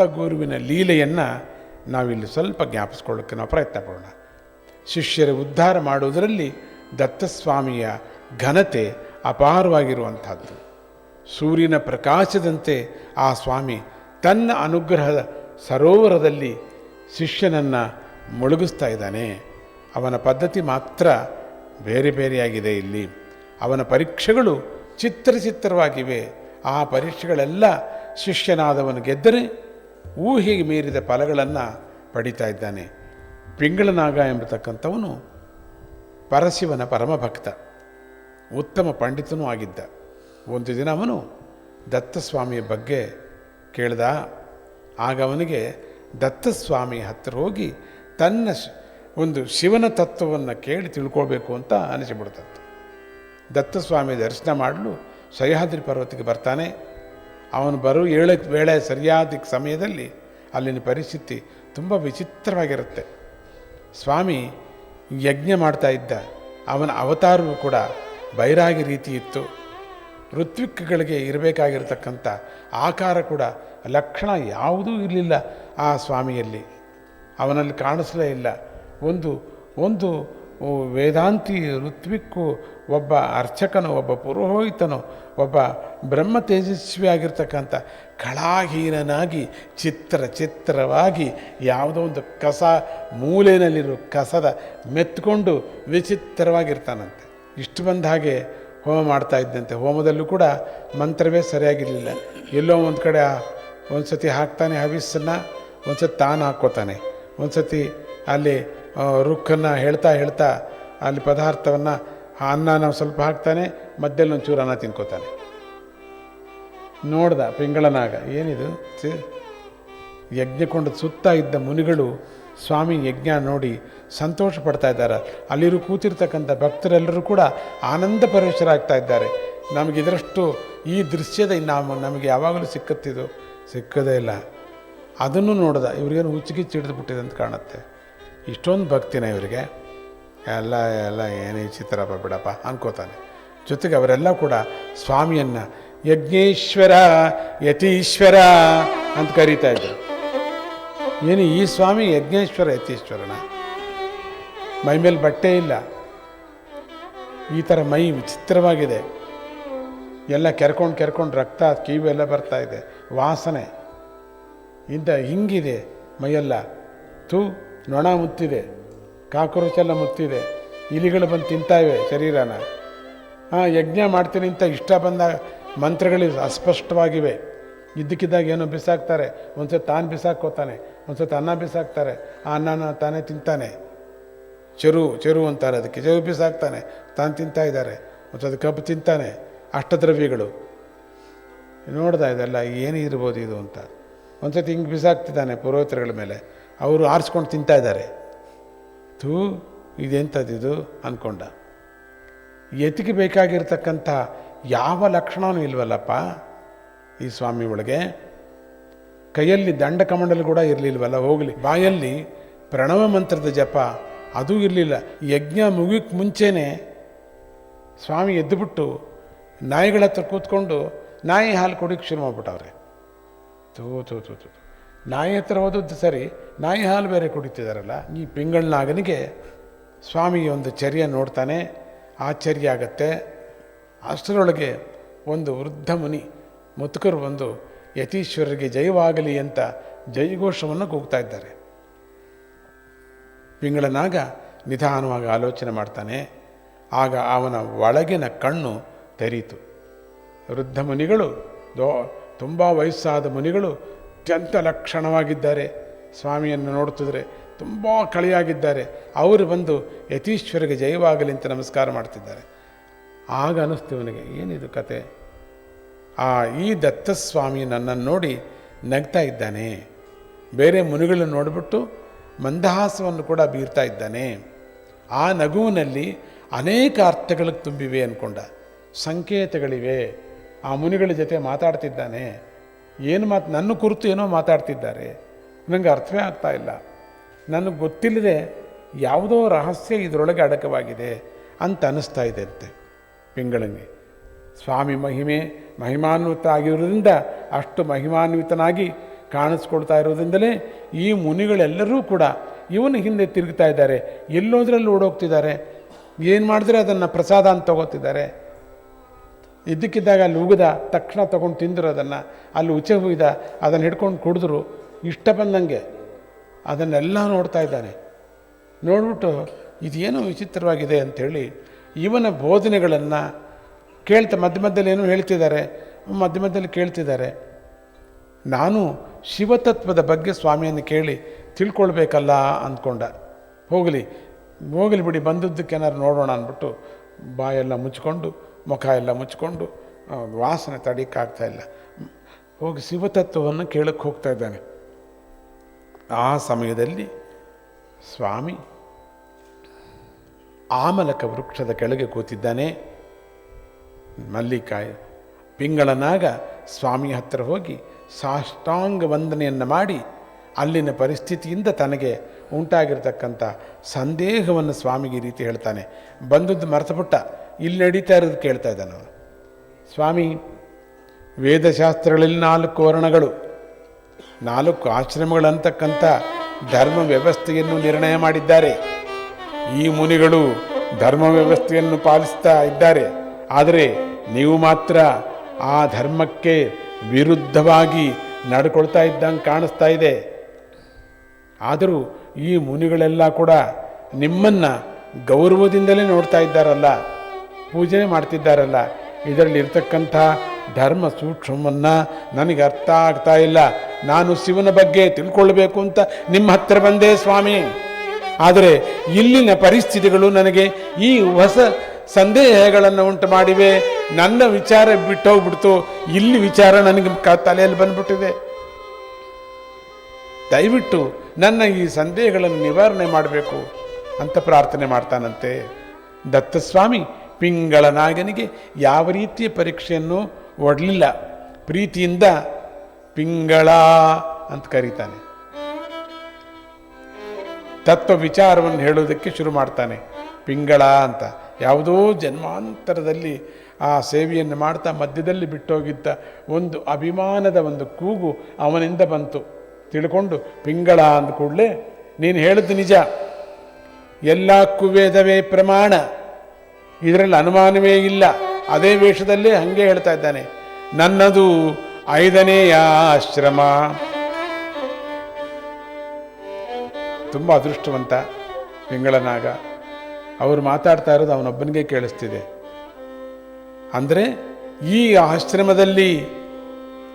ದತ್ತಗುರುವಿನ ಲೀಲೆಯನ್ನು ನಾವಿಲ್ಲಿ ಸ್ವಲ್ಪ ಜ್ಞಾಪಿಸ್ಕೊಳ್ಳೋಕ್ಕೆ ನಾವು ಪ್ರಯತ್ನ ಪಡೋಣ. ಶಿಷ್ಯರ ಉದ್ಧಾರ ಮಾಡುವುದರಲ್ಲಿ ದತ್ತಸ್ವಾಮಿಯ ಘನತೆ ಅಪಾರವಾಗಿರುವಂಥದ್ದು. ಸೂರ್ಯನ ಪ್ರಕಾಶದಂತೆ ಆ ಸ್ವಾಮಿ ತನ್ನ ಅನುಗ್ರಹದ ಸರೋವರದಲ್ಲಿ ಶಿಷ್ಯನನ್ನು ಮುಳುಗಿಸ್ತಾ ಇದ್ದಾನೆ. ಅವನ ಪದ್ಧತಿ ಮಾತ್ರ ಬೇರೆ ಬೇರೆಯಾಗಿದೆ ಇಲ್ಲಿ. ಅವನ ಪರೀಕ್ಷೆಗಳು ಚಿತ್ರ ಚಿತ್ರವಾಗಿವೆ. ಆ ಪರೀಕ್ಷೆಗಳೆಲ್ಲ ಶಿಷ್ಯನಾದವನು ಗೆದ್ದರೆ ಊಹೆಗೆ ಮೀರಿದ ಫಲಗಳನ್ನು ಪಡಿತಾ ಇದ್ದಾನೆ. ಪಿಂಗಳನಾಗ ಎಂಬತಕ್ಕಂಥವನು ಪರಶಿವನ ಪರಮಭಕ್ತ, ಉತ್ತಮ ಪಂಡಿತನೂ ಆಗಿದ್ದ. ಒಂದು ದಿನ ಅವನು ದತ್ತಸ್ವಾಮಿಯ ಬಗ್ಗೆ ಕೇಳ್ದ. ಆಗ ಅವನಿಗೆ ದತ್ತಸ್ವಾಮಿ ಹತ್ತಿರ ಹೋಗಿ ತನ್ನ ಒಂದು ಶಿವನ ತತ್ವವನ್ನು ಕೇಳಿ ತಿಳ್ಕೊಳ್ಬೇಕು ಅಂತ ಅನಿಸಿಬಿಡ್ತತ್ತು ದತ್ತಸ್ವಾಮಿ ದರ್ಶನ ಮಾಡಲು ಸಹ್ಯಾದ್ರಿ ಪರ್ವತಕ್ಕೆ ಬರ್ತಾನೆ. ಅವನು ಬರೋ ಏಳ ವೇಳೆ ಸರಿಯಾದ ಸಮಯದಲ್ಲಿ ಅಲ್ಲಿನ ಪರಿಸ್ಥಿತಿ ತುಂಬ ವಿಚಿತ್ರವಾಗಿರುತ್ತೆ. ಸ್ವಾಮಿ ಯಜ್ಞ ಮಾಡ್ತಾ ಇದ್ದ. ಅವನ ಅವತಾರವೂ ಕೂಡ ಬೈರಾಗಿ ರೀತಿ ಇತ್ತು ಋತ್ವಿಕ್ಗಳಿಗೆ ಇರಬೇಕಾಗಿರ್ತಕ್ಕಂಥ ಆಕಾರ ಕೂಡ ಲಕ್ಷಣ ಯಾವುದೂ ಇರಲಿಲ್ಲ ಆ ಸ್ವಾಮಿಯಲ್ಲಿ. ಅವನಲ್ಲಿ ಕಾಣಿಸಲೇ ಇಲ್ಲ. ಒಂದು ಒಂದು ವೇದಾಂತಿ ಋತ್ವಿಕ್ಕು ಒಬ್ಬ ಅರ್ಚಕನು, ಒಬ್ಬ ಪುರೋಹಿತನು, ಒಬ್ಬ ಬ್ರಹ್ಮ ತೇಜಸ್ವಿ ಆಗಿರ್ತಕ್ಕಂಥ ಕಳಾಹೀನನಾಗಿ, ಚಿತ್ರ ಚಿತ್ರವಾಗಿ ಯಾವುದೋ ಒಂದು ಕಸ ಮೂಲೆಯಲ್ಲಿರೋ ಕಸದ ಮೆತ್ಕೊಂಡು ವಿಚಿತ್ರವಾಗಿರ್ತಾನಂತೆ. ಇಷ್ಟು ಬಂದ ಹಾಗೆ ಹೋಮ ಮಾಡ್ತಾ ಇದ್ದಂತೆ. ಹೋಮದಲ್ಲೂ ಕೂಡ ಮಂತ್ರವೇ ಸರಿಯಾಗಿರಲಿಲ್ಲ. ಎಲ್ಲೋ ಒಂದು ಕಡೆ ಒಂದು ಸತಿ ಹಾಕ್ತಾನೆ ಹವಿಸ್ಸನ್ನು ಒಂದು ಸತಿ ತಾನು ಹಾಕ್ಕೋತಾನೆ. ಒಂದು ಸತಿ ಅಲ್ಲಿ ರುಕ್ಕನ್ನು ಹೇಳ್ತಾ ಹೇಳ್ತಾ ಅಲ್ಲಿ ಪದಾರ್ಥವನ್ನು ಅನ್ನ ನಾವು ಸ್ವಲ್ಪ ಹಾಕ್ತಾನೆ ಮಧ್ಯದಲ್ಲಿ ಒಂದು ಚೂರನ್ನ ಅನ್ನ ತಿನ್ಕೋತಾನೆ. ನೋಡ್ದ ಪಿಂಗಳನಾಗ ಏನಿದು? ಯಜ್ಞಕೊಂಡ ಸುತ್ತ ಇದ್ದ ಮುನಿಗಳು ಸ್ವಾಮಿ ಯಜ್ಞ ನೋಡಿ ಸಂತೋಷ ಪಡ್ತಾ ಇದ್ದಾರೆ. ಅಲ್ಲಿರು ಕೂತಿರ್ತಕ್ಕಂಥ ಭಕ್ತರೆಲ್ಲರೂ ಕೂಡ ಆನಂದ ಪರವಶರಾಗ್ತಾ ಇದ್ದಾರೆ. ನಮಗೆ ಇದರಷ್ಟು ಈ ದೃಶ್ಯದ ನಾವು ನಮಗೆ ಯಾವಾಗಲೂ ಸಿಕ್ಕತ್ತಿದು, ಸಿಕ್ಕದೇ ಇಲ್ಲ. ಅದನ್ನು ನೋಡ್ದ, ಇವ್ರಿಗೇನು ಹುಚ್ಚಿಗಿಚ್ಚಿ ಹಿಡಿದು ಬಿಟ್ಟಿದೆ ಅಂತ ಕಾಣುತ್ತೆ. ಇಷ್ಟೊಂದು ಭಕ್ತಿನ ಇವರಿಗೆ. ಎಲ್ಲ ಎಲ್ಲ ಏನೇ ಚಿತ್ರಪ್ಪ ಬಿಡಪ್ಪ ಅನ್ಕೋತಾನೆ. ಜೊತೆಗೆ ಅವರೆಲ್ಲ ಕೂಡ ಸ್ವಾಮಿಯನ್ನು ಯಜ್ಞೇಶ್ವರ, ಯತೀಶ್ವರ ಅಂತ ಕರೀತಾ ಇದ್ದರು ಏನು ಈ ಸ್ವಾಮಿ ಯಜ್ಞೇಶ್ವರ, ಯತೀಶ್ವರನ? ಮೈ ಮೇಲೆ ಬಟ್ಟೆ ಇಲ್ಲ. ಈ ಥರ ಮೈ ವಿಚಿತ್ರವಾಗಿದೆ. ಎಲ್ಲ ಕೆರ್ಕೊಂಡು ಕೆರ್ಕೊಂಡು ರಕ್ತ, ಕಿವಿ ಎಲ್ಲ ಬರ್ತಾ ಇದೆ. ವಾಸನೆ. ಇಂಥ ಹಿಂಗಿದೆ ಮೈಯೆಲ್ಲ. ತೂ ನೊಣ ಮುತ್ತಿದೆ ಕಾಕ್ರೋಚ್ ಎಲ್ಲ ಮುತ್ತಿದೆ, ಇಲಿಗಳು ಬಂದು ತಿಂತಾಯಿವೆ ಶರೀರನ. ಹಾಂ, ಯಜ್ಞ ಮಾಡ್ತೀನಿ ಅಂತ ಇಷ್ಟ ಬಂದ ಮಂತ್ರಗಳು ಅಸ್ಪಷ್ಟವಾಗಿವೆ. ಇದ್ದಕ್ಕಿದ್ದಾಗ ಏನೋ ಬಿಸಾಕ್ತಾರೆ ಒಂದು ಸತಿ ತಾನು ಬಿಸಾಕೋತಾನೆ ಒಂದು ಸತಿ ಅನ್ನ ಬಿಸಾಕ್ತಾರೆ, ಆ ಅನ್ನನ ತಾನೇ ತಿಂತಾನೆ. ಚೆರು ಚೆರು ಅಂತಾರೆ ಅದಕ್ಕೆ, ಚೆರು ಬಿಸಾಕ್ತಾನೆ, ತಾನು ತಿಂತಾ ಇದ್ದಾರೆ, ಒಂದ್ಸತಿ ಕಬ್ಬು ತಿಂತಾನೆ, ಅಷ್ಟದ್ರವ್ಯಗಳು. ನೋಡ್ದ ಇದೆಲ್ಲ ಏನು ಇರ್ಬೋದು ಇದು ಅಂತ. ಒಂದು ಸತಿ ಹಿಂಗೆ ಬಿಸಾಕ್ತಿದ್ದಾನೆ ಪುರೋಹಿತರುಗಳ ಮೇಲೆ. ಅವರು ಆರಿಸ್ಕೊಂಡು ತಿಂತಾ ಇದ್ದಾರೆ. ಥೂ ಇದೆಂಥದ್ದಿದು ಅಂದ್ಕೊಂಡ ಎತ್ತಿಗೆ ಬೇಕಾಗಿರ್ತಕ್ಕಂಥ ಯಾವ ಲಕ್ಷಣವೂ ಇಲ್ವಲ್ಲಪ್ಪ ಈ ಸ್ವಾಮಿ ಒಳಗೆ. ಕೈಯಲ್ಲಿ ದಂಡ ಕಮಂಡಲು ಕೂಡ ಇರಲಿಲ್ವಲ್ಲ, ಹೋಗಲಿ. ಬಾಯಲ್ಲಿ ಪ್ರಣವ ಮಂತ್ರದ ಜಪ ಅದೂ ಇರಲಿಲ್ಲ. ಯಜ್ಞ ಮುಗಿಯಕ್ಕೆ ಮುಂಚೆನೇ ಸ್ವಾಮಿ ಎದ್ದುಬಿಟ್ಟು ನಾಯಿಗಳ ಹತ್ರ ಕೂತ್ಕೊಂಡು ನಾಯಿ ಹಾಲು ಕುಡಿಯೋಕ್ಕೆ ಶುರು ಮಾಡಿಬಿಟ್ಟವ್ರೆ. ತೂ ತೂ ತೂ ತೂ ನಾಯಿ ಹತ್ರ ಹೋದದ್ದು ಸರಿ, ನಾಯಿ ಹಾಲು ಬೇರೆ ಕುಡಿತಿದಾರಲ್ಲ, ಈ ಪಿಂಗಳನಾಗನಿಗೆ ಸ್ವಾಮಿ ಒಂದು ಚರ್ಯ ನೋಡ್ತಾನೆ, ಆಶ್ಚರ್ಯ ಆಗತ್ತೆ. ಅಷ್ಟರೊಳಗೆ ಒಂದು ವೃದ್ಧ ಮುನಿ, ಮುತುಕರು ಬಂದು, ಯತೀಶ್ವರರಿಗೆ ಜಯವಾಗಲಿ ಅಂತ ಜಯಘೋಷವನ್ನು ಕೂಗ್ತಾ ಇದ್ದಾರೆ. ಪಿಂಗಳನಾಗ ನಿಧಾನವಾಗಿ ಆಲೋಚನೆ ಮಾಡ್ತಾನೆ. ಆಗ ಅವನ ಒಳಗಿನ ಕಣ್ಣು ತೆರೀತು. ವೃದ್ಧ ಮುನಿಗಳು, ದೋ, ತುಂಬ ವಯಸ್ಸಾದ ಮುನಿಗಳು ಅತ್ಯಂತ ಲಕ್ಷಣವಾಗಿದ್ದಾರೆ. ಸ್ವಾಮಿಯನ್ನು ನೋಡ್ತಿದ್ರೆ ತುಂಬ ಕಳೆಯಾಗಿದ್ದಾರೆ. ಅವರು ಬಂದು ಯತೀಶ್ವರಿಗೆ ಜಯವಾಗಲಿ ಅಂತ ನಮಸ್ಕಾರ ಮಾಡ್ತಿದ್ದಾರೆ. ಆಗ ಅನ್ನಿಸ್ತು ಇವನಿಗೆ, ಏನಿದು ಕತೆ? ಆ ಈ ದತ್ತಸ್ವಾಮಿ ನನ್ನನ್ನು ನೋಡಿ ನಗ್ತಾ ಇದ್ದಾನೆ. ಬೇರೆ ಮುನಿಗಳನ್ನು ನೋಡಿಬಿಟ್ಟು ಮಂದಹಾಸವನ್ನು ಕೂಡ ಬೀರ್ತಾ ಇದ್ದಾನೆ. ಆ ನಗುವಿನಲ್ಲಿ ಅನೇಕ ಅರ್ಥಗಳಿಗೆ ತುಂಬಿವೆ ಅಂದ್ಕೊಂಡ ಸಂಕೇತಗಳಿವೆ. ಆ ಮುನಿಗಳ ಜೊತೆ ಮಾತಾಡ್ತಿದ್ದಾನೆ. ಏನು ಮಾತು, ನನ್ನ ಕುರಿತು ಏನೋ ಮಾತಾಡ್ತಿದ್ದಾರೆ. ನನಗೆ ಅರ್ಥವೇ ಆಗ್ತಾ ಇಲ್ಲ. ನನಗೆ ಗೊತ್ತಿಲ್ಲದೆ ಯಾವುದೋ ರಹಸ್ಯ ಇದರೊಳಗೆ ಅಡಕವಾಗಿದೆ ಅಂತ ಅನ್ನಿಸ್ತಾ ಇದೆ ಅಂತೆ. ಪಿಂಗಳಂಗೆ. ಸ್ವಾಮಿ ಮಹಿಮೆ, ಮಹಿಮಾನ್ವಿತ ಆಗಿರೋದ್ರಿಂದ ಅಷ್ಟು ಮಹಿಮಾನ್ವಿತನಾಗಿ ಕಾಣಿಸ್ಕೊಳ್ತಾ ಇರೋದ್ರಿಂದಲೇ ಈ ಮುನಿಗಳೆಲ್ಲರೂ ಕೂಡ ಇವನ ಹಿಂದೆ ತಿರುಗ್ತಾ ಇದ್ದಾರೆ. ಎಲ್ಲೋದ್ರಲ್ಲಿ ಓಡೋಗ್ತಿದ್ದಾರೆ. ಏನು ಮಾಡಿದ್ರೆ ಅದನ್ನು ಪ್ರಸಾದ ಅಂತ ತಗೋತಿದ್ದಾರೆ. ಇದ್ದಕ್ಕಿದ್ದಾಗ ಅಲ್ಲಿ ಉಗಿದ ತಕ್ಷಣ ತೊಗೊಂಡು ತಿಂದರು ಅದನ್ನು. ಅಲ್ಲಿ ಉಚ್ಚೆ ಹುಯ್ದ ಅದನ್ನು ಹಿಡ್ಕೊಂಡು ಕುಡಿದ್ರು. ಇಷ್ಟ ಬಂದಂಗೆ ಅದನ್ನೆಲ್ಲ ನೋಡ್ತಾ ಇದ್ದಾನೆ. ನೋಡ್ಬಿಟ್ಟು ಇದೇನೋ ವಿಚಿತ್ರವಾಗಿದೆ ಅಂಥೇಳಿ ಇವನ ಬೋಧನೆಗಳನ್ನು ಕೇಳ್ತಾ ಮಧ್ಯ ಮಧ್ಯದಲ್ಲಿ ಏನೋ ಹೇಳ್ತಿದ್ದಾರೆ. ಮಧ್ಯ ಮಧ್ಯದಲ್ಲಿ ಕೇಳ್ತಿದ್ದಾರೆ. ನಾನು ಶಿವತತ್ವದ ಬಗ್ಗೆ ಸ್ವಾಮಿಯನ್ನು ಕೇಳಿ ತಿಳ್ಕೊಳ್ಬೇಕಲ್ಲ ಅಂದ್ಕೊಂಡ. ಹೋಗಲಿ ಹೋಗಲಿ ಬಿಡಿ, ಬಂದದ್ದಕ್ಕೆ ಏನಾರು ನೋಡೋಣ ಅಂದ್ಬಿಟ್ಟು ಬಾಯೆಲ್ಲ ಮುಚ್ಕೊಂಡು ಮುಖ ಎಲ್ಲ ಮುಚ್ಕೊಂಡು ವಾಸನೆ ತಡೀಕಾಗ್ತಾಯಿಲ್ಲ ಹೋಗಿ ಶಿವತತ್ವವನ್ನು ಕೇಳಕ್ಕೆ ಹೋಗ್ತಾ ಇದ್ದಾನೆ. ಆ ಸಮಯದಲ್ಲಿ ಸ್ವಾಮಿ ಆಮಲಕ ವೃಕ್ಷದ ಕೆಳಗೆ ಕೂತಿದ್ದಾನೆ. ಮಲ್ಲಿಕಾಯ ಪಿಂಗಳನಾಗ ಸ್ವಾಮಿ ಹತ್ತಿರ ಹೋಗಿ ಸಾಷ್ಟಾಂಗ ವಂದನೆಯನ್ನು ಮಾಡಿ ಅಲ್ಲಿನ ಪರಿಸ್ಥಿತಿಯಿಂದ ತನಗೆ ಉಂಟಾಗಿರ್ತಕ್ಕಂಥ ಸಂದೇಹವನ್ನು ಸ್ವಾಮಿಗೆ ರೀತಿ ಹೇಳ್ತಾನೆ. ಬಂದದ್ದು ಮರ್ತಪುಟ್ಟ ಇಲ್ಲಿ ನಡೀತಾ ಇರೋದು ಕೇಳ್ತಾ ಇದ್ದಾನೆ ಸ್ವಾಮಿ, ವೇದಶಾಸ್ತ್ರಗಳಲ್ಲಿ ನಾಲ್ಕು ವರ್ಣಗಳು. ನಾಲ್ಕು ಆಶ್ರಮಗಳಂತಕ್ಕಂಥ ಧರ್ಮ ವ್ಯವಸ್ಥೆಯನ್ನು ನಿರ್ಣಯ ಮಾಡಿದ್ದಾರೆ. ಈ ಮುನಿಗಳು ಧರ್ಮ ವ್ಯವಸ್ಥೆಯನ್ನು ಪಾಲಿಸ್ತಾ ಇದ್ದಾರೆ. ಆದರೆ ನೀವು ಮಾತ್ರ ಆ ಧರ್ಮಕ್ಕೆ ವಿರುದ್ಧವಾಗಿ ನಡ್ಕೊಳ್ತಾ ಇದ್ದಂಗೆ ಕಾಣಿಸ್ತಾ ಇದೆ. ಆದರೂ ಈ ಮುನಿಗಳೆಲ್ಲ ಕೂಡ ನಿಮ್ಮನ್ನು ಗೌರವದಿಂದಲೇ ನೋಡ್ತಾ ಇದ್ದಾರಲ್ಲ. ಪೂಜೆ ಮಾಡ್ತಿದ್ದಾರಲ್ಲ. ಇದರಲ್ಲಿ ಇರ್ತಕ್ಕಂಥ ಧರ್ಮ ಸೂಕ್ಷ್ಮವನ್ನು ನನಗೆ ಅರ್ಥ ಆಗ್ತಾ ಇಲ್ಲ. ನಾನು ಶಿವನ ಬಗ್ಗೆ ತಿಳ್ಕೊಳ್ಬೇಕು ಅಂತ ನಿಮ್ಮ ಹತ್ತಿರ ಬಂದೆ ಸ್ವಾಮಿ. ಆದರೆ ಇಲ್ಲಿನ ಪರಿಸ್ಥಿತಿಗಳು ನನಗೆ ಈ ಹೊಸ ಸಂದೇಹಗಳನ್ನು ಉಂಟು ಮಾಡಿವೆ. ನನ್ನ ವಿಚಾರ ಬಿಟ್ಟೋಗ್ಬಿಡ್ತು ಇಲ್ಲಿ ವಿಚಾರ ನನಗೆ ತಲೆಯಲ್ಲಿ ಬಂದ್ಬಿಟ್ಟಿದೆ. ದಯವಿಟ್ಟು ನನ್ನ ಈ ಸಂದೇಹಗಳನ್ನು ನಿವಾರಣೆ ಮಾಡಬೇಕು ಅಂತ ಪ್ರಾರ್ಥನೆ ಮಾಡ್ತಾನಂತೆ. ದತ್ತಸ್ವಾಮಿ. ಪಿಂಗಳ ನಾಗನಿಗೆ ಯಾವ ರೀತಿಯ ಪರೀಕ್ಷೆಯನ್ನು ಒಡಲಿಲ್ಲ. ಪ್ರೀತಿಯಿಂದ ಪಿಂಗಳ ಅಂತ ಕರೀತಾನೆ. ತತ್ವ ವಿಚಾರವನ್ನು ಹೇಳೋದಕ್ಕೆ ಶುರು ಮಾಡ್ತಾನೆ. ಪಿಂಗಳ ಅಂತ. ಯಾವುದೋ ಜನ್ಮಾಂತರದಲ್ಲಿ ಆ ಸೇವೆಯನ್ನು ಮಾಡ್ತಾ ಮಧ್ಯದಲ್ಲಿ ಬಿಟ್ಟೋಗಿದ್ದ ಒಂದು ಅಭಿಮಾನದ ಒಂದು ಕೂಗು ಅವನಿಂದ ಬಂತು. ತಿಳ್ಕೊಂಡು ಪಿಂಗಳ ಅಂದ ಕೂಡಲೇ, ನೀನು ಹೇಳಿದ್ದು ನಿಜ. ಎಲ್ಲ ಕುವೇದವೇ ಪ್ರಮಾಣ. ಇದರಲ್ಲಿ ಅನುಮಾನವೇ ಇಲ್ಲ. ಅದೇ ವೇಷದಲ್ಲೇ ಹಾಗೆ ಹೇಳ್ತಾ ಇದ್ದಾನೆ. ನನ್ನದು ಐದನೆಯ ಆಶ್ರಮ. ತುಂಬ ಅದೃಷ್ಟವಂತ ಪಿಂಗಳನಾಗ. ಅವರು ಮಾತಾಡ್ತಾ ಇರೋದು ಅವನೊಬ್ಬನಿಗೆ ಕೇಳಿಸ್ತಿದೆ. ಅಂದರೆ ಈ ಆಶ್ರಮದಲ್ಲಿ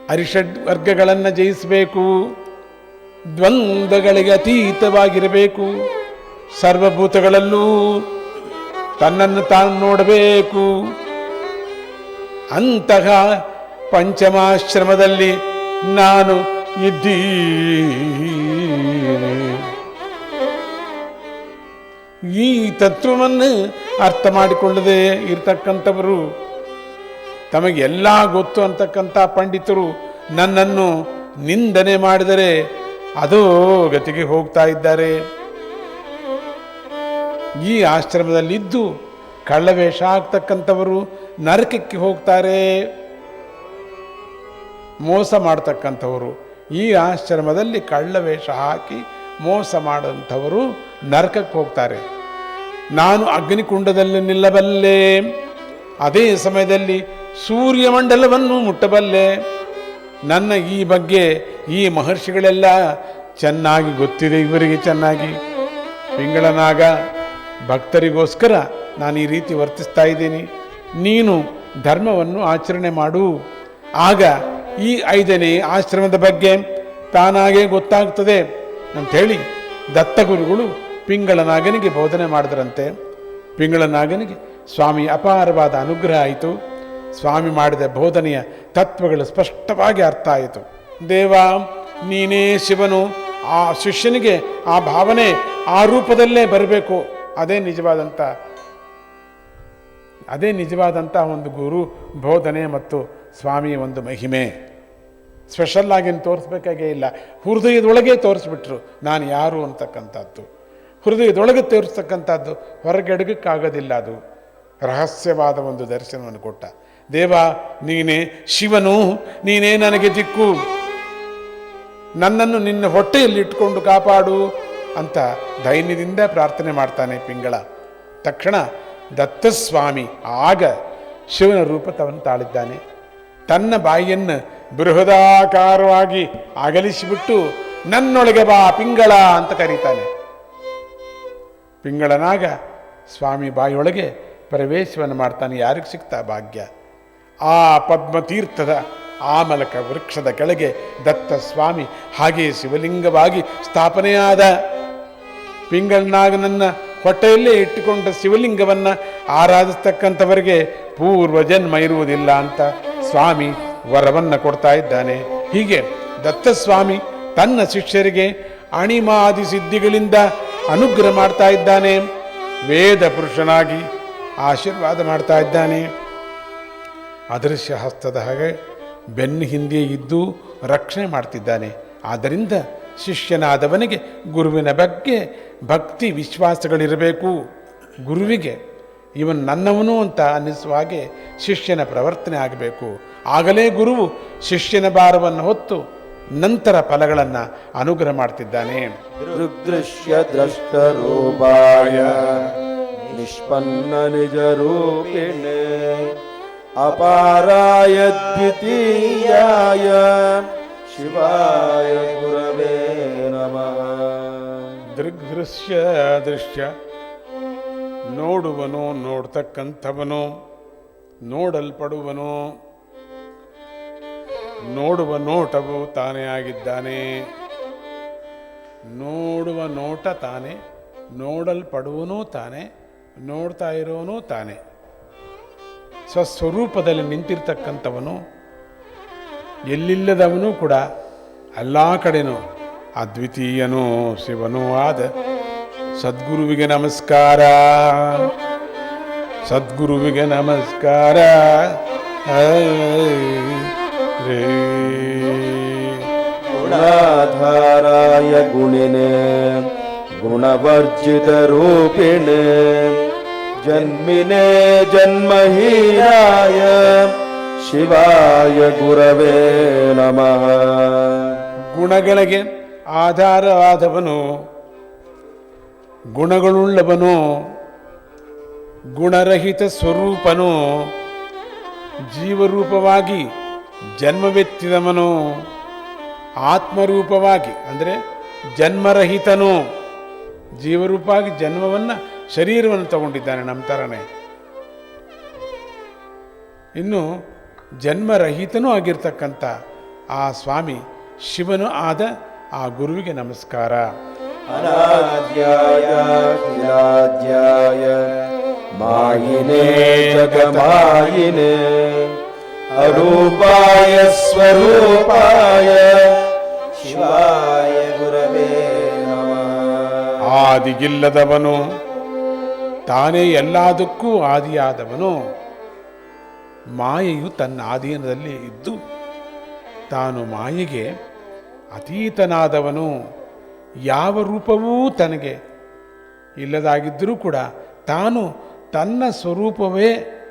ಅರಿಷಡ್ ವರ್ಗಗಳನ್ನು ಜಯಿಸಬೇಕು, ದ್ವಂದ್ವಗಳಿಗೆ ಅತೀತವಾಗಿರಬೇಕು, ಸರ್ವಭೂತಗಳಲ್ಲೂ ತನ್ನನ್ನು ತಾನು ನೋಡಬೇಕು. ಅಂತಹ ಪಂಚಮಾಶ್ರಮದಲ್ಲಿ ನಾನು ಇದ್ದೀನಿ ಈ ತತ್ವವನ್ನು ಅರ್ಥ ಮಾಡಿಕೊಳ್ಳದೆ ಇರತಕ್ಕಂಥವರು, ತಮಗೆಲ್ಲ ಗೊತ್ತು ಅಂತಕ್ಕಂಥ ಪಂಡಿತರು ನನ್ನನ್ನು ನಿಂದನೆ ಮಾಡಿದರೆ ಅದೋ ಗತಿಗೆ ಹೋಗ್ತಾ ಇದ್ದಾರೆ. ಈ ಆಶ್ರಮದಲ್ಲಿದ್ದು ಕಳ್ಳವೇಷ ಆಗ್ತಕ್ಕಂಥವರು ನರಕಕ್ಕೆ ಹೋಗ್ತಾರೆ. ಮೋಸ ಮಾಡ್ತಕ್ಕಂಥವರು. ಈ ಆಶ್ರಮದಲ್ಲಿ ಕಳ್ಳವೇಷ ಹಾಕಿ ಮೋಸ ಮಾಡುವಂಥವರು ನರಕಕ್ಕೆ ಹೋಗ್ತಾರೆ. ನಾನು ಅಗ್ನಿಕುಂಡದಲ್ಲಿ ನಿಲ್ಲಬಲ್ಲೆ. ಅದೇ ಸಮಯದಲ್ಲಿ ಸೂರ್ಯಮಂಡಲವನ್ನು ಮುಟ್ಟಬಲ್ಲೆ. ನನ್ನ ಈ ಬಗ್ಗೆ ಈ ಮಹರ್ಷಿಗಳೆಲ್ಲ ಚೆನ್ನಾಗಿ ಗೊತ್ತಿದೆ. ಇವರಿಗೆ ಚೆನ್ನಾಗಿ. ಪಿಂಗಳನಾಗ ಭಕ್ತರಿಗೋಸ್ಕರ ನಾನು ಈ ರೀತಿ ವರ್ತಿಸ್ತಾ ಇದ್ದೀನಿ. ನೀನು ಧರ್ಮವನ್ನು ಆಚರಣೆ ಮಾಡು. ಆಗ ಈ ಐದನೇ ಆಶ್ರಮದ ಬಗ್ಗೆ ತಾನಾಗೇ ಗೊತ್ತಾಗ್ತದೆ. ಅಂಥೇಳಿ ದತ್ತಗುರುಗಳು ಪಿಂಗಳನಾಗನಿಗೆ ಬೋಧನೆ ಮಾಡಿದ್ರಂತೆ. ಪಿಂಗಳನಾಗನಿಗೆ ಸ್ವಾಮಿ ಅಪಾರವಾದ ಅನುಗ್ರಹ ಆಯಿತು. ಸ್ವಾಮಿ ಮಾಡಿದ ಬೋಧನೆಯ ತತ್ವಗಳು ಸ್ಪಷ್ಟವಾಗಿ ಅರ್ಥ ಆಯಿತು. ದೇವ, ನೀನೇ ಶಿವನು. ಆ ಶಿಷ್ಯನಿಗೆ ಆ ಭಾವನೆ ಆ ರೂಪದಲ್ಲೇ ಬರಬೇಕು. ಅದೇ ನಿಜವಾದಂಥ ಅದೇ ನಿಜವಾದಂಥ ಒಂದು ಗುರು, ಬೋಧನೆ ಮತ್ತು ಸ್ವಾಮಿಯ ಒಂದು ಮಹಿಮೆ. ಸ್ಪೆಷಲ್ ಆಗಿ ತೋರಿಸ್ಬೇಕಾಗೇ ಇಲ್ಲ. ಹೃದಯದೊಳಗೆ ತೋರಿಸ್ಬಿಟ್ರು, ನಾನು ಯಾರು ಅಂತಕ್ಕಂಥದ್ದು. ಹೃದಯದೊಳಗೆ ತೋರಿಸ್ತಕ್ಕಂಥದ್ದು ಹೊರಗೆಡಗಕ್ಕಾಗೋದಿಲ್ಲ ಅದು. ರಹಸ್ಯವಾದ ಒಂದು ದರ್ಶನವನ್ನು ಕೊಟ್ಟ. ದೇವ, ನೀನೇ ಶಿವನು, ನೀನೇ ನನಗೆ ದಿಕ್ಕು. ನನ್ನನ್ನು ನಿನ್ನ ಹೊಟ್ಟೆಯಲ್ಲಿ ಇಟ್ಕೊಂಡು ಕಾಪಾಡು. ಅಂತ ದೈನ್ಯದಿಂದ ಪ್ರಾರ್ಥನೆ ಮಾಡ್ತಾನೆ ಪಿಂಗಳ. ತಕ್ಷಣ ದತ್ತಸ್ವಾಮಿ ಆಗ ಶಿವನ ರೂಪ ತವನ್ನು ತಾಳಿದ್ದಾನೆ. ತನ್ನ ಬಾಯಿಯನ್ನು ಬೃಹದಾಕಾರವಾಗಿ ಅಗಲಿಸಿಬಿಟ್ಟು, ನನ್ನೊಳಗೆ ಬಾ ಪಿಂಗಳ ಅಂತ ಕರೀತಾನೆ. ಪಿಂಗಳನಾಗ ಸ್ವಾಮಿ ಬಾಯಿಯೊಳಗೆ ಪ್ರವೇಶವನ್ನು ಮಾಡ್ತಾನೆ. ಯಾರಿಗೆ ಸಿಗ್ತಾ ಭಾಗ್ಯ? ಆ ಪದ್ಮತೀರ್ಥದ ಆಮಲಕ ವೃಕ್ಷದ ಕೆಳಗೆ ದತ್ತ ಸ್ವಾಮಿ, ಹಾಗೆಯೇ ಶಿವಲಿಂಗವಾಗಿ ಸ್ಥಾಪನೆಯಾದ ಪಿಂಗಳನಾಗನನ್ನ ಹೊಟ್ಟೆಯಲ್ಲೇ ಇಟ್ಟುಕೊಂಡ ಶಿವಲಿಂಗವನ್ನು ಆರಾಧಿಸ್ತಕ್ಕಂಥವರಿಗೆ ಪೂರ್ವ ಜನ್ಮ ಇರುವುದಿಲ್ಲ ಅಂತ ಸ್ವಾಮಿ ವರವನ್ನು ಕೊಡ್ತಾ ಇದ್ದಾನೆ. ಹೀಗೆ ದತ್ತಸ್ವಾಮಿ ತನ್ನ ಶಿಷ್ಯರಿಗೆ ಅಣಿಮಾದಿ ಸಿದ್ಧಿಗಳಿಂದ ಅನುಗ್ರಹ ಮಾಡ್ತಾ ಇದ್ದಾನೆ. ವೇದ ಪುರುಷನಾಗಿ ಆಶೀರ್ವಾದ ಮಾಡ್ತಾ ಇದ್ದಾನೆ. ಅದೃಶ್ಯ ಹಸ್ತದ ಹಾಗೆ ಬೆನ್ನು ಹಿಂದೆ ಇದ್ದು ರಕ್ಷಣೆ ಮಾಡ್ತಿದ್ದಾನೆ. ಆದ್ದರಿಂದ ಶಿಷ್ಯನಾದವನಿಗೆ ಗುರುವಿನ ಬಗ್ಗೆ ಭಕ್ತಿ ವಿಶ್ವಾಸಗಳಿರಬೇಕು. ಗುರುವಿಗೆ ಇವನು ನನ್ನವನು ಅಂತ ಅನ್ನಿಸುವ ಹಾಗೆ ಶಿಷ್ಯನ ಪ್ರವರ್ತನೆ ಆಗಬೇಕು. ಆಗಲೇ ಗುರುವು ಶಿಷ್ಯನ ಭಾರವನ್ನು ಹೊತ್ತು ನಂತರ ಫಲಗಳನ್ನು ಅನುಗ್ರಹ ಮಾಡ್ತಿದ್ದಾನೆ. ದೃಶ್ಯ ದ್ರಷ್ಟರೂಪಾಯ ನಿಷ್ಪನ್ನ ನಿಜ ರೂಪಿಣೆ ಅಪಾರಾಯ ದ್ವಿತೀಯ ಶಿವಾಯ ಗುರವೇ ನಮಃ. ದೃಗ್ದೃಶ್ಯ ದೃಶ್ಯ. ನೋಡುವನು ನೋಡ್ತಕ್ಕಂಥವನು, ನೋಡಲ್ಪಡುವನು, ನೋಡುವ ನೋಟವು ತಾನೇ ಆಗಿದ್ದಾನೆ. ನೋಡುವ ನೋಟ ತಾನೇ, ನೋಡಲ್ಪಡುವನೂ ತಾನೇ, ನೋಡ್ತಾ ಇರೋನೂ ತಾನೇ. ಸ್ವಸ್ವರೂಪದಲ್ಲಿ ನಿಂತಿರ್ತಕ್ಕಂಥವನು ಎಲ್ಲಿಲ್ಲದವನು ಕೂಡ ಎಲ್ಲ ಕಡೆನೂ ಅದ್ವಿತೀಯನೂ ಶಿವನೂ ಆದ ಸದ್ಗುರುವಿಗೆ ನಮಸ್ಕಾರ. ಸದ್ಗುರುವಿಗೆ ನಮಸ್ಕಾರ. ಗುಣಾಧಾರಾಯ ಗುಣಿನೇ, ಗುಣವರ್ಜಿತ ರೂಪಿಣೆ. ಜನ್ಮಿನೇ ಜನ್ಮಹೀನಾಯ ಶಿವಾಯ ಗುರವೇ ನಮಃ. ಗುಣಗಳಿಗೆ ಆಧಾರವಾದವನು, ಗುಣಗಳುಳ್ಳವನು, ಗುಣರಹಿತ ಸ್ವರೂಪನು, ಜೀವರೂಪವಾಗಿ ಜನ್ಮವೆತ್ತಿದವನು, ಆತ್ಮರೂಪವಾಗಿ, ಅಂದರೆ ಜನ್ಮರಹಿತನು, ಜೀವರೂಪವಾಗಿ ಜನ್ಮವನ್ನು ಶರೀರವನ್ನು ತಗೊಂಡಿದ್ದಾನೆ ನಮ್ಮ ಥರನೇ. ಇನ್ನು ಜನ್ಮರಹಿತನೂ ಆಗಿರ್ತಕ್ಕಂಥ ಆ ಸ್ವಾಮಿ ಶಿವನು ಆದ ಆ ಗುರುವಿಗೆ ನಮಸ್ಕಾರ. ಜಗಮಾಯಿನೇ ಅರೂಪಾಯ ಸ್ವರೂಪಾಯ ಶಿವಾಯ ಗುರವೇ ನಮಃ. ಆದಿಗಿಲ್ಲದವನು ತಾನೇ ಎಲ್ಲದಕ್ಕೂ ಆದಿಯಾದವನು? ಮಾಯೆಯು ತನ್ನ ಆಧೀನದಲ್ಲಿ ಇದ್ದು ತಾನು ಮಾಯೆಗೆ ಅತೀತನಾದವನು. ಯಾವ ರೂಪವೂ ತನಗೆ ಇಲ್ಲದಾಗಿದ್ದರೂ ಕೂಡ ತಾನು ತನ್ನ ಸ್ವರೂಪವೇ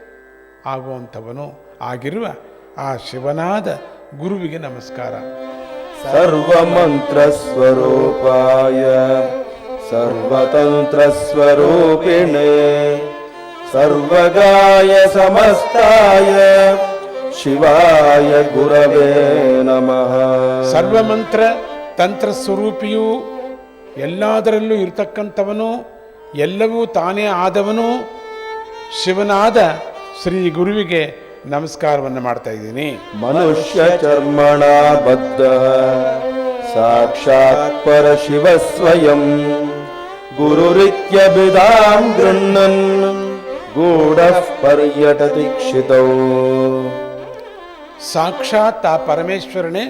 ಆಗುವಂಥವನು. ಆಗಿರುವ ಆ ಶಿವನಾದ ಗುರುವಿಗೆ ನಮಸ್ಕಾರ. ಸರ್ವಮಂತ್ರ ಸ್ವರೂಪಾಯ. सर्वतन्त्रस्वरूपिणे सर्वगाय समस्ताय ಶಿವಾಯ ಗುರವೇ ನಮಃ ಸರ್ವಮಂತ್ರ ತಂತ್ರ ಸ್ವರೂಪಿಯು ಎಲ್ಲದರಲ್ಲೂ ಇರತಕ್ಕಂಥವನು ಎಲ್ಲವೂ ತಾನೇ ಆದವನು ಶಿವನಾದ ಶ್ರೀ ಗುರುವಿಗೆ ನಮಸ್ಕಾರವನ್ನು ಮಾಡ್ತಾ ಇದ್ದೀನಿ ಮನುಷ್ಯ ಚರ್ಮಣ ಬದ್ಧ ಸಾಕ್ಷಾತ್ ಪರಶಿವ ಸ್ವಯಂ ಗೃಹ್ಣನ್ ಗೂಢ ಪರ್ಯಟ ದೀಕ್ಷಿತ. ಸಾಕ್ಷಾತ್ ಆ ಪರಮೇಶ್ವರನೇ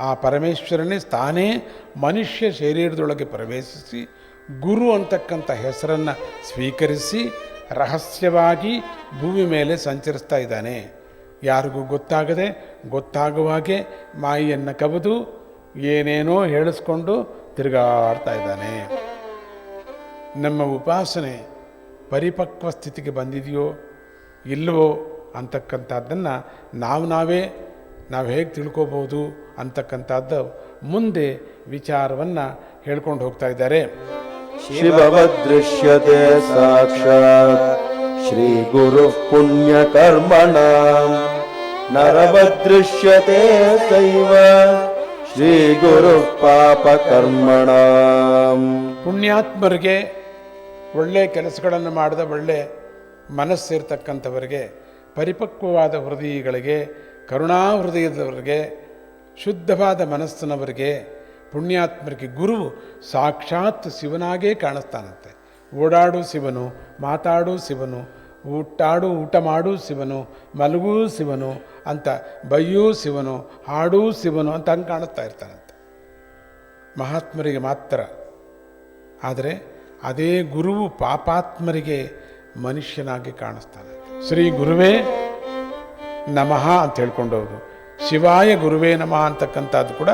ಆ ಪರಮೇಶ್ವರನೇ ತಾನೇ ಮನುಷ್ಯ ಶರೀರದೊಳಗೆ ಪ್ರವೇಶಿಸಿ ಗುರು ಅಂತಕ್ಕಂಥ ಹೆಸರನ್ನು ಸ್ವೀಕರಿಸಿ ರಹಸ್ಯವಾಗಿ ಭೂಮಿ ಮೇಲೆ ಸಂಚರಿಸ್ತಾ ಇದ್ದಾನೆ. ಯಾರಿಗೂ ಗೊತ್ತಾಗದೆ ಗೊತ್ತಾಗುವ ಹಾಗೆ ಮಾಯಿಯನ್ನು ಕವಿದು ಏನೇನೋ ಹೇಳಿಸ್ಕೊಂಡು ತಿರುಗಾಡ್ತಾ ಇದ್ದಾನೆ. ನಮ್ಮ ಉಪಾಸನೆ ಪರಿಪಕ್ವ ಸ್ಥಿತಿಗೆ ಬಂದಿದೆಯೋ ಇಲ್ಲವೋ ಅಂತಕ್ಕಂಥದ್ದನ್ನು ನಾವು ನಾವೇ ನಾವು ಹೇಗೆ ತಿಳ್ಕೋಬೋದು ಅಂತಕ್ಕಂಥದ್ದು ಮುಂದೆ ವಿಚಾರವನ್ನು ಹೇಳ್ಕೊಂಡು ಹೋಗ್ತಾ ಇದ್ದಾರೆ. ಶಿವವದೃಶ್ಯತೆ ಸಾಕ್ಷಾತ್ ಶ್ರೀ ಗುರು ಪುಣ್ಯಕರ್ಮಣ. ನರವದೃಶ್ಯತೆ ಸೈವ ಶ್ರೀ ಗುರು ಪಾಪಕರ್ಮಣ. ಪುಣ್ಯಾತ್ಮರಿಗೆ ಒಳ್ಳೆಯ ಕೆಲಸಗಳನ್ನು ಮಾಡಿದ ಒಳ್ಳೆ ಮನಸ್ಸಿರ್ತಕ್ಕಂಥವರಿಗೆ, ಪರಿಪಕ್ವವಾದ ಹೃದಯಗಳಿಗೆ ಕರುಣಾ ಹೃದಯದವರಿಗೆ ಶುದ್ಧವಾದ ಮನಸ್ಸಿನವರಿಗೆ, ಪುಣ್ಯಾತ್ಮರಿಗೆ ಗುರು ಸಾಕ್ಷಾತ್ ಶಿವನಾಗೇ ಕಾಣಿಸ್ತಾನಂತೆ. ಓಡಾಡು ಶಿವನು, ಮಾತಾಡು ಶಿವನು, ಊಟಾಡು, ಊಟ ಮಾಡು ಶಿವನು, ಮಲಗೂ ಶಿವನು ಅಂತ ಬೈಯೂ ಶಿವನು, ಹಾಡೂ ಶಿವನು ಅಂತ ಹಂಗೆ ಕಾಣಿಸ್ತಾ ಇರ್ತಾನಂತೆ. ಮಹಾತ್ಮರಿಗೆ ಮಾತ್ರ. ಆದರೆ ಅದೇ ಗುರುವು ಪಾಪಾತ್ಮರಿಗೆ ಮನುಷ್ಯನಾಗಿ ಕಾಣಿಸ್ತಾನೆ. ಶ್ರೀ ಗುರುವೇ ನಮಃ ಅಂತ ಹೇಳ್ಕೊಂಡವರು. ಶಿವಾಯ ಗುರುವೇ ನಮಃ ಅಂತಕ್ಕಂಥದ್ದು ಕೂಡ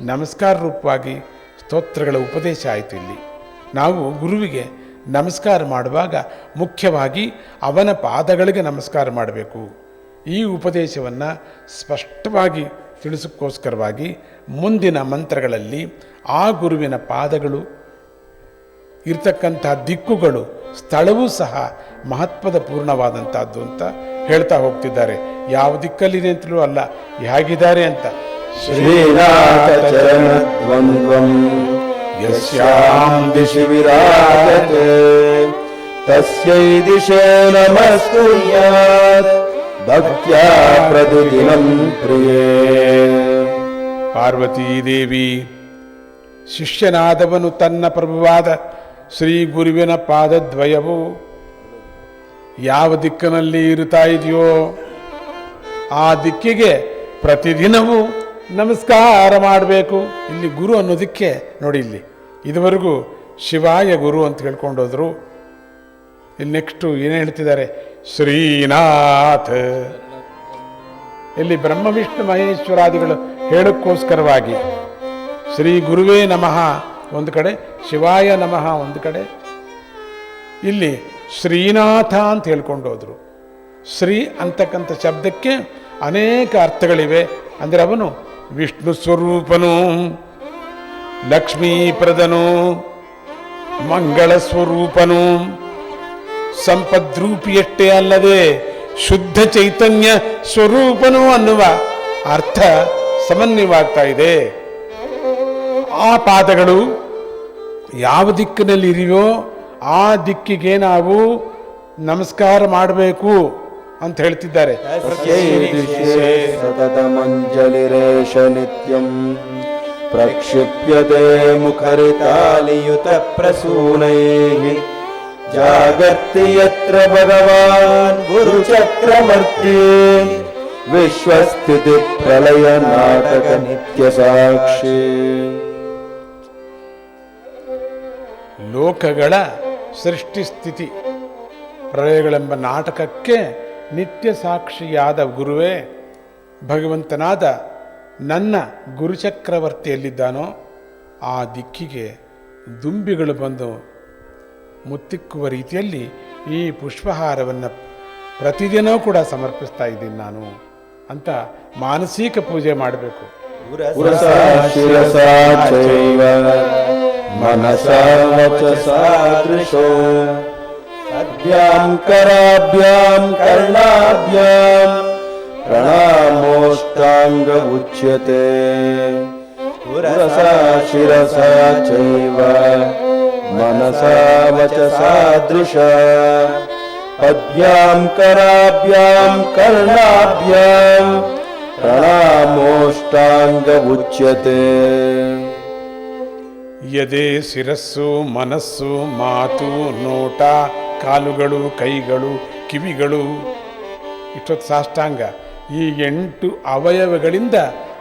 ನಮಸ್ಕಾರ ರೂಪವಾಗಿ ಸ್ತೋತ್ರಗಳ ಉಪದೇಶ ಆಯಿತು ಇಲ್ಲಿ. ನಾವು ಗುರುವಿಗೆ ನಮಸ್ಕಾರ ಮಾಡುವಾಗ ಮುಖ್ಯವಾಗಿ ಅವನ ಪಾದಗಳಿಗೆ ನಮಸ್ಕಾರ ಮಾಡಬೇಕು. ಈ ಉಪದೇಶವನ್ನು ಸ್ಪಷ್ಟವಾಗಿ ತಿಳಿಸೋಕ್ಕೋಸ್ಕರವಾಗಿ ಮುಂದಿನ ಮಂತ್ರಗಳಲ್ಲಿ ಆ ಗುರುವಿನ ಪಾದಗಳು ಇರ್ತಕ್ಕಂಥ ದಿಕ್ಕುಗಳು ಸ್ಥಳವೂ ಸಹ ಮಹತ್ವದ ಪೂರ್ಣವಾದಂಥದ್ದು ಅಂತ ಹೇಳ್ತಾ ಹೋಗ್ತಿದ್ದಾರೆ. ಯಾವ ದಿಕ್ಕಲ್ಲಿದೆ ಅಂತಲೂ ಅಲ್ಲ ಹೇಗಿದ್ದಾರೆ ಅಂತ. ತಸ್ಯೈ ದಿಶೆ ನಮಸ್ಕುರ್ಯಾತ್ ಭಕ್ತ್ಯಾ ಪ್ರತಿದಿನಂ ಪ್ರಿಯೇ. ಪಾರ್ವತೀದೇವಿ ಶಿಷ್ಯನಾದವನು ತನ್ನ ಪ್ರಭುವಾದ ಶ್ರೀ ಗುರುವಿನ ಪಾದದ್ವಯವು ಯಾವ ದಿಕ್ಕಿನಲ್ಲಿ ಇರುತ್ತಾ ಇದೆಯೋ ಆ ದಿಕ್ಕಿಗೆ ಪ್ರತಿದಿನವೂ ನಮಸ್ಕಾರ ಮಾಡಬೇಕು. ಇಲ್ಲಿ ಗುರು ಅನ್ನೋದಕ್ಕೆ ನೋಡಿ ಇಲ್ಲಿ. ಇದುವರೆಗೂ ಶಿವಾಯ ಗುರು ಅಂತ ಹೇಳ್ಕೊಂಡೋದ್ರು ಇಲ್ಲಿ ನೆಕ್ಸ್ಟು ಏನು ಹೇಳ್ತಿದ್ದಾರೆ? ಶ್ರೀನಾಥ. ಇಲ್ಲಿ ಬ್ರಹ್ಮ, ವಿಷ್ಣು, ಮಹೇಶ್ವರಾದಿಗಳು ಹೇಳೋಕ್ಕೋಸ್ಕರವಾಗಿ ಶ್ರೀ ಗುರುವೇ ನಮಃ ಒಂದು ಕಡೆ, ಶಿವಾಯ ನಮಃ ಒಂದು ಕಡೆ. ಇಲ್ಲಿ ಶ್ರೀನಾಥ ಅಂತ ಹೇಳ್ಕೊಂಡು ಹೋದರು. ಶ್ರೀ ಅಂತಕ್ಕಂಥ ಶಬ್ದಕ್ಕೆ ಅನೇಕ ಅರ್ಥಗಳಿವೆ. ಅಂದರೆ ಅವನು ವಿಷ್ಣು ಸ್ವರೂಪನು, ಲಕ್ಷ್ಮೀಪ್ರದನು, ಮಂಗಳ ಸ್ವರೂಪನು, ಸಂಪದ್ರೂಪಿಯಷ್ಟೇ ಅಲ್ಲದೆ ಶುದ್ಧ ಚೈತನ್ಯ ಸ್ವರೂಪನು ಅನ್ನುವ ಅರ್ಥ ಸಮನ್ವಯವಾಗ್ತಾ ಇದೆ. ಆ ಪಾದಗಳು ಯಾವ ದಿಕ್ಕಿನಲ್ಲಿ ಇರಿಯೋ ಆ ದಿಕ್ಕಿಗೆ ನಾವು ನಮಸ್ಕಾರ ಮಾಡಬೇಕು ಅಂತ ಹೇಳ್ತಿದ್ದಾರೆ. ಸತತ ಮಂಜಲಿ ರೇಷ ನಿತ್ಯಂ. ಪ್ರಕ್ಷಿಪ್ಯತೆ ಮುಖರಿತಾಲಿಯುತ ಪ್ರಸೂನೈ ಜಾಗರ್ತಿ ಯತ್ರ ಭಗವಾನ್ ಗುರುಚಕ್ರವರ್ತಿ ವಿಶ್ವಸ್ಥಿತಿ ಪ್ರಲಯ ನಾಟಕ ನಿತ್ಯ ಸಾಕ್ಷಿ. ಲೋಕಗಳ ಸೃಷ್ಟಿ ಸ್ಥಿತಿ ಪ್ರಳಯಗಳೆಂಬ ನಾಟಕಕ್ಕೆ ನಿತ್ಯ ಸಾಕ್ಷಿಯಾದ ಗುರುವೇ, ಭಗವಂತನಾದ ನನ್ನ ಗುರುಚಕ್ರವರ್ತಿಯಲ್ಲಿದ್ದಾನೋ, ಆ ದಿಕ್ಕಿಗೆ ದುಂಬಿಗಳು ಬಂದು ಮುತ್ತಿಕ್ಕುವ ರೀತಿಯಲ್ಲಿ ಈ ಪುಷ್ಪಹಾರವನ್ನು ಪ್ರತಿದಿನವೂ ಕೂಡ ಸಮರ್ಪಿಸ್ತಾ ಇದ್ದೀನಿ ನಾನು ಅಂತ ಮಾನಸಿಕ ಪೂಜೆ ಮಾಡಬೇಕು. मनसा वच सादृश अज्ञां कराभ्याम् कर्णाभ्याम् प्रणामोष्टाङ्ग उच्यते पुरसा शिरसा चैव मनसा वच सादृशा अज्ञाम् कराभ्याम् कर्णाभ्याम् प्रणामोष्टाङ्ग उच्यते ಎದೆ ಶಿರಸ್ಸು, ಮನಸ್ಸು, ಮಾತು, ನೋಟ, ಕಾಲುಗಳು, ಕೈಗಳು, ಕಿವಿಗಳು. ಇಷ್ಟೊತ್ತು ಸಾಷ್ಟಾಂಗ. ಈ ಎಂಟು ಅವಯವಗಳಿಂದ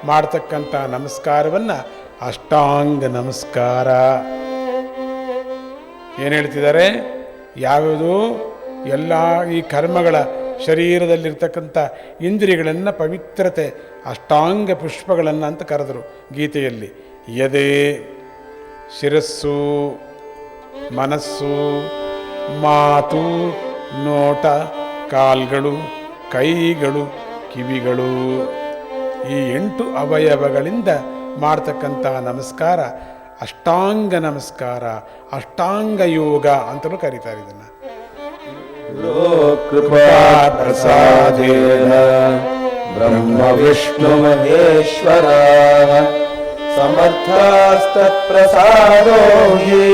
ಮಾಡ್ತಕ್ಕಂಥ ನಮಸ್ಕಾರವನ್ನು ಅಷ್ಟಾಂಗ ನಮಸ್ಕಾರ. ಏನು ಹೇಳ್ತಿದ್ದಾರೆ? ಯಾವುದು ಎಲ್ಲ ಈ ಕರ್ಮಗಳ ಶರೀರದಲ್ಲಿರ್ತಕ್ಕಂಥ ಇಂದ್ರಿಯಗಳನ್ನು ಪವಿತ್ರತೆ, ಅಷ್ಟಾಂಗ ಪುಷ್ಪಗಳನ್ನು ಅಂತ ಕರೆದರು ಗೀತೆಯಲ್ಲಿ. ಎದೆ ಶಿರಸ್ಸು, ಮನಸ್ಸು, ಮಾತು, ನೋಟ, ಕಾಲ್ಗಳು, ಕೈಗಳು, ಕಿವಿಗಳು. ಈ ಎಂಟು ಅವಯವಗಳಿಂದ ಮಾಡ್ತಕ್ಕಂಥ ನಮಸ್ಕಾರ, ಅಷ್ಟಾಂಗ ನಮಸ್ಕಾರ, ಅಷ್ಟಾಂಗ ಯೋಗ ಅಂತಲೂ ಕರೀತಾರೆ ಇದನ್ನು. ಕೃಪಾ ಪ್ರಸಾದೇನ ಬ್ರಹ್ಮ ವಿಷ್ಣು ಮಹೇಶ್ವರ. समर्थस्तत्प्रसादो हि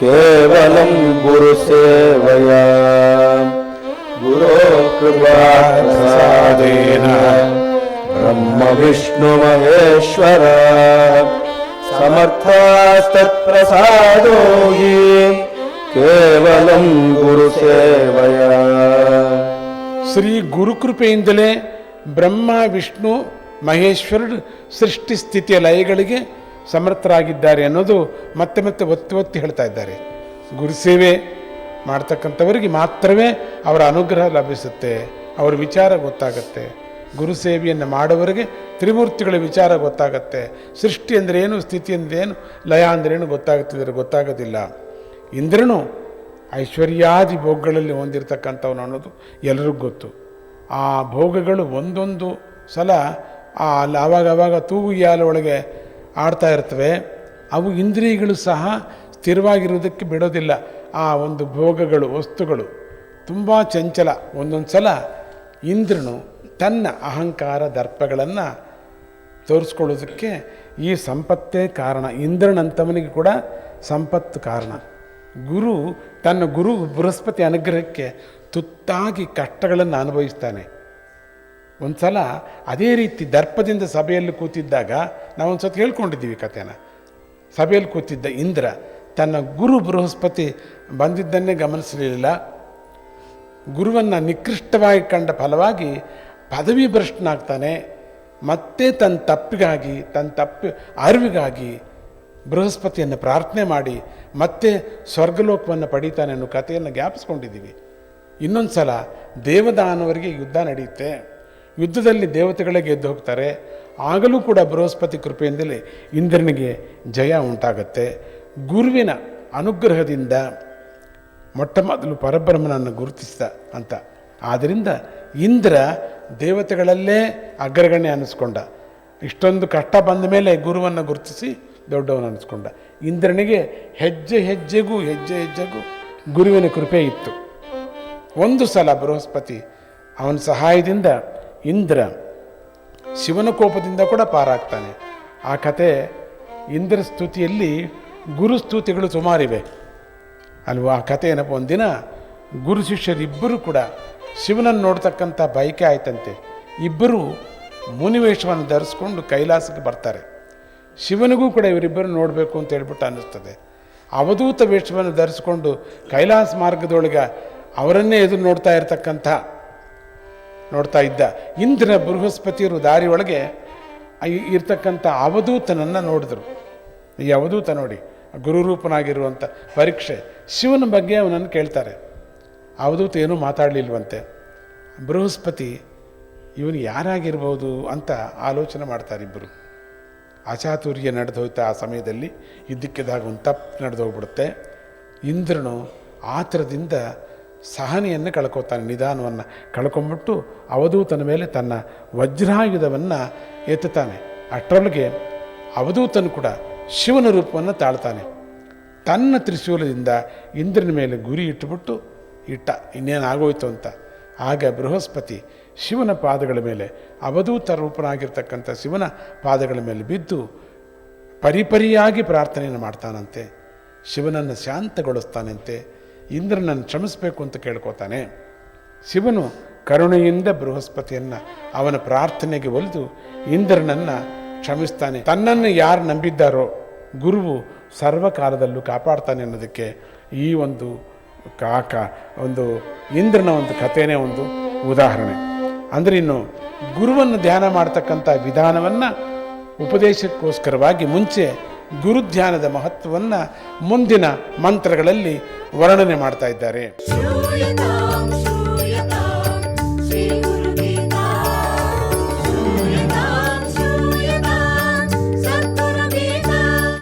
केवलं गुरुसेवया गुरो कृपासादेन ब्रह्मविष्णुमहेश्वर समर्थस्तत्प्रसादो हि కేవలం గురు శ్రీ గురుకృపేందులే బ్రహ్మ విష్ణు ಮಹೇಶ್ವರರು ಸೃಷ್ಟಿ ಸ್ಥಿತಿಯ ಲಯಗಳಿಗೆ ಸಮರ್ಥರಾಗಿದ್ದಾರೆ ಅನ್ನೋದು ಮತ್ತೆ ಮತ್ತೆ ಒತ್ತಿ ಒತ್ತಿ ಹೇಳ್ತಾ ಇದ್ದಾರೆ. ಗುರುಸೇವೆ ಮಾಡ್ತಕ್ಕಂಥವರಿಗೆ ಮಾತ್ರವೇ ಅವರ ಅನುಗ್ರಹ ಲಭಿಸುತ್ತೆ, ಅವರ ವಿಚಾರ ಗೊತ್ತಾಗತ್ತೆ. ಗುರುಸೇವೆಯನ್ನು ಮಾಡುವವರಿಗೆ ತ್ರಿಮೂರ್ತಿಗಳ ವಿಚಾರ ಗೊತ್ತಾಗತ್ತೆ. ಸೃಷ್ಟಿ ಅಂದರೆ ಏನು, ಸ್ಥಿತಿ ಅಂದ್ರೆ ಏನು, ಲಯ ಅಂದ್ರೇನು ಗೊತ್ತಾಗುತ್ತಿದ್ರೆ ಗೊತ್ತಾಗೋದಿಲ್ಲ. ಇಂದ್ರನು ಐಶ್ವರ್ಯಾದಿ ಭೋಗಗಳಲ್ಲಿ ಹೊಂದಿರತಕ್ಕಂಥವನು ಅನ್ನೋದು ಎಲ್ಲರಿಗೂ ಗೊತ್ತು. ಆ ಭೋಗಗಳು ಒಂದೊಂದು ಸಲ ಆ ಅಲ್ಲಿ ಆವಾಗ ಆವಾಗ ತೂಗು ಉಯ್ಯಾಲೆ ಒಳಗೆ ಆಡ್ತಾ ಇರ್ತವೆ. ಅವು ಇಂದ್ರಿಯಗಳು ಸಹ ಸ್ಥಿರವಾಗಿರುವುದಕ್ಕೆ ಬಿಡೋದಿಲ್ಲ. ಆ ಒಂದು ಭೋಗಗಳು, ವಸ್ತುಗಳು ತುಂಬ ಚಂಚಲ. ಒಂದೊಂದು ಸಲ ಇಂದ್ರನು ತನ್ನ ಅಹಂಕಾರ ದರ್ಪಗಳನ್ನು ತೋರಿಸ್ಕೊಳ್ಳೋದಕ್ಕೆ ಈ ಸಂಪತ್ತೇ ಕಾರಣ. ಇಂದ್ರನಂತವನಿಗೆ ಕೂಡ ಸಂಪತ್ತು ಕಾರಣ. ಗುರು ತನ್ನ ಗುರು ಬೃಹಸ್ಪತಿ ಅನುಗ್ರಹಕ್ಕೆ ತುತ್ತಾಗಿ ಕಷ್ಟಗಳನ್ನು ಅನುಭವಿಸ್ತಾನೆ. ಒಂದು ಸಲ ಅದೇ ರೀತಿ ದರ್ಪದಿಂದ ಸಭೆಯಲ್ಲಿ ಕೂತಿದ್ದಾಗ ನಾವು ಒಂದು ಸತಿ ಹೇಳ್ಕೊಂಡಿದ್ದೀವಿ ಕಥೆನ. ಸಭೆಯಲ್ಲಿ ಕೂತಿದ್ದ ಇಂದ್ರ ತನ್ನ ಗುರು ಬೃಹಸ್ಪತಿ ಬಂದಿದ್ದನ್ನೇ ಗಮನಿಸಲಿಲ್ಲ. ಗುರುವನ್ನು ನಿಕೃಷ್ಟವಾಗಿ ಕಂಡ ಫಲವಾಗಿ ಪದವಿ ಭ್ರಷ್ಟನಾಗ್ತಾನೆ. ಮತ್ತೆ ತನ್ನ ತಪ್ಪಿಗಾಗಿ, ತನ್ನ ತಪ್ಪು ಅರಿವಿಗಾಗಿ ಬೃಹಸ್ಪತಿಯನ್ನು ಪ್ರಾರ್ಥನೆ ಮಾಡಿ ಮತ್ತೆ ಸ್ವರ್ಗಲೋಕವನ್ನು ಪಡೀತಾನೆ ಅನ್ನೋ ಕಥೆಯನ್ನು ಜ್ಞಾಪಿಸ್ಕೊಂಡಿದ್ದೀವಿ. ಇನ್ನೊಂದು ಸಲ ದೇವದಾನವರಿಗೆ ಯುದ್ಧ ನಡೆಯುತ್ತೆ. ಯುದ್ಧದಲ್ಲಿ ದೇವತೆಗಳೇ ಗೆದ್ದು ಹೋಗ್ತಾರೆ. ಆಗಲೂ ಕೂಡ ಬೃಹಸ್ಪತಿ ಕೃಪೆಯಿಂದಲೇ ಇಂದ್ರನಿಗೆ ಜಯ ಉಂಟಾಗತ್ತೆ. ಗುರುವಿನ ಅನುಗ್ರಹದಿಂದ ಮೊಟ್ಟ ಮೊದಲು ಪರಬ್ರಹ್ಮನನ್ನು ಗುರುತಿಸಿದ ಅಂತ. ಆದ್ದರಿಂದ ಇಂದ್ರ ದೇವತೆಗಳಲ್ಲೇ ಅಗ್ರಗಣ್ಯ ಅನ್ನಿಸ್ಕೊಂಡ ಇಷ್ಟೊಂದು ಕಷ್ಟ ಬಂದ ಮೇಲೆ ಗುರುವನ್ನು ಗುರುತಿಸಿ ದೊಡ್ಡವನು ಅನ್ನಿಸ್ಕೊಂಡ ಇಂದ್ರನಿಗೆ ಹೆಜ್ಜೆ ಹೆಜ್ಜೆಗೂ ಹೆಜ್ಜೆ ಹೆಜ್ಜೆಗೂ ಗುರುವಿನ ಕೃಪೆ ಇತ್ತು. ಒಂದು ಸಲ ಬೃಹಸ್ಪತಿ ಅವನ ಸಹಾಯದಿಂದ ಇಂದ್ರ ಶಿವನ ಕೋಪದಿಂದ ಕೂಡ ಪಾರಾಗ್ತಾನೆ. ಆ ಕತೆ ಇಂದ್ರ ಸ್ತುತಿಯಲ್ಲಿ ಗುರು ಸ್ತುತಿಗಳು ಸುಮಾರಿವೆ. ಅಲ್ವಾ? ಆ ಕತೆ ಏನಪ್ಪ ಒಂದಿನ ಗುರು ಶಿಷ್ಯರಿಬ್ಬರು ಕೂಡ ಶಿವನನ್ನು ನೋಡ್ತಕ್ಕಂಥ ಬಯಕೆ ಆಯ್ತಂತೆ. ಇಬ್ಬರು ಮುನಿವೇಷವನ್ನು ಧರಿಸ್ಕೊಂಡು ಕೈಲಾಸಕ್ಕೆ ಬರ್ತಾರೆ. ಶಿವನಿಗೂ ಕೂಡ ಇವರಿಬ್ಬರು ನೋಡಬೇಕು ಅಂತ ಹೇಳ್ಬಿಟ್ಟು ಅನ್ನಿಸ್ತದೆ. ಅವಧೂತ ವೇಷವನ್ನು ಧರಿಸ್ಕೊಂಡು ಕೈಲಾಸ ಮಾರ್ಗದೊಳಗೆ ಅವರನ್ನೇ ಎದುರು ನೋಡ್ತಾ ಇರತಕ್ಕಂಥ ನೋಡ್ತಾ ಇದ್ದ. ಇಂದ್ರನ ಬೃಹಸ್ಪತಿಯರು ದಾರಿ ಒಳಗೆ ಇರ್ತಕ್ಕಂಥ ಅವಧೂತನನ್ನು ನೋಡಿದ್ರು. ಈ ಅವಧೂತ ನೋಡಿ ಗುರುರೂಪನಾಗಿರುವಂಥ ಪರೀಕ್ಷೆ, ಶಿವನ ಬಗ್ಗೆ ಅವನನ್ನು ಕೇಳ್ತಾರೆ. ಅವಧೂತ ಏನೂ ಮಾತಾಡಲಿಲ್ವಂತೆ. ಬೃಹಸ್ಪತಿ, ಇವನು ಯಾರಾಗಿರ್ಬೋದು? ಅಂತ ಆಲೋಚನೆ ಮಾಡ್ತಾರೆ ಇಬ್ಬರು ಅಚಾತುರ್ಯ ನಡೆದು ಹೋಯ್ತು ಆ ಸಮಯದಲ್ಲಿ, ಇದ್ದಕ್ಕಿದ್ದಾಗ ಒಂದು ತಪ್ಪು ನಡೆದು ಹೋಗ್ಬಿಡುತ್ತೆ. ಇಂದ್ರನು ಆತರದಿಂದ ಸಹನೆಯನ್ನು ಕಳ್ಕೊತಾನೆ, ನಿಧಾನವನ್ನು ಕಳ್ಕೊಂಬಿಟ್ಟು ಅವಧೂತನ ಮೇಲೆ ತನ್ನ ವಜ್ರಾಯುಧವನ್ನು ಎತ್ತುತ್ತಾನೆ. ಅಷ್ಟರೊಳಗೆ ಅವಧೂತನು ಕೂಡ ಶಿವನ ರೂಪವನ್ನು ತಾಳ್ತಾನೆ. ತನ್ನ ತ್ರಿಶೂಲದಿಂದ ಇಂದ್ರನ ಮೇಲೆ ಗುರಿ ಇಟ್ಟುಬಿಟ್ಟು, ಇಟ್ಟ ಇನ್ನೇನು ಆಗೋಯ್ತು ಅಂತ. ಆಗ ಬೃಹಸ್ಪತಿ ಶಿವನ ಪಾದಗಳ ಮೇಲೆ ಅವಧೂತ ರೂಪನಾಗಿರ್ತಕ್ಕಂಥ ಶಿವನ ಪಾದಗಳ ಮೇಲೆ ಬಿದ್ದು ಪರಿಪರಿಯಾಗಿ ಪ್ರಾರ್ಥನೆಯನ್ನು ಮಾಡ್ತಾನಂತೆ. ಶಿವನನ್ನು ಶಾಂತಗೊಳಿಸ್ತಾನಂತೆ. ಇಂದ್ರನನ್ನು ಕ್ಷಮಿಸಬೇಕು ಅಂತ ಕೇಳ್ಕೊತಾನೆ. ಶಿವನು ಕರುಣೆಯಿಂದ ಬೃಹಸ್ಪತಿಯನ್ನು, ಅವನ ಪ್ರಾರ್ಥನೆಗೆ ಒಲಿದು ಇಂದ್ರನನ್ನು ಕ್ಷಮಿಸ್ತಾನೆ. ತನ್ನನ್ನು ಯಾರು ನಂಬಿದ್ದಾರೋ ಗುರುವು ಸರ್ವಕಾಲದಲ್ಲೂ ಕಾಪಾಡ್ತಾನೆ ಅನ್ನೋದಕ್ಕೆ ಈ ಒಂದು ಕಾಕ, ಒಂದು ಇಂದ್ರನ ಒಂದು ಕಥೆನೇ ಒಂದು ಉದಾಹರಣೆ. ಅಂದರೆ ಇನ್ನು ಗುರುವನ್ನು ಧ್ಯಾನ ಮಾಡ್ತಕ್ಕಂಥ ವಿಧಾನವನ್ನು ಉಪದೇಶಕ್ಕೋಸ್ಕರವಾಗಿ ಮುಂಚೆ ಗುರುಧ್ಯಾನದ ಮಹತ್ವವನ್ನು ಮುಂದಿನ ಮಂತ್ರಗಳಲ್ಲಿ ವರ್ಣನೆ ಮಾಡ್ತಾ ಇದ್ದಾರೆ.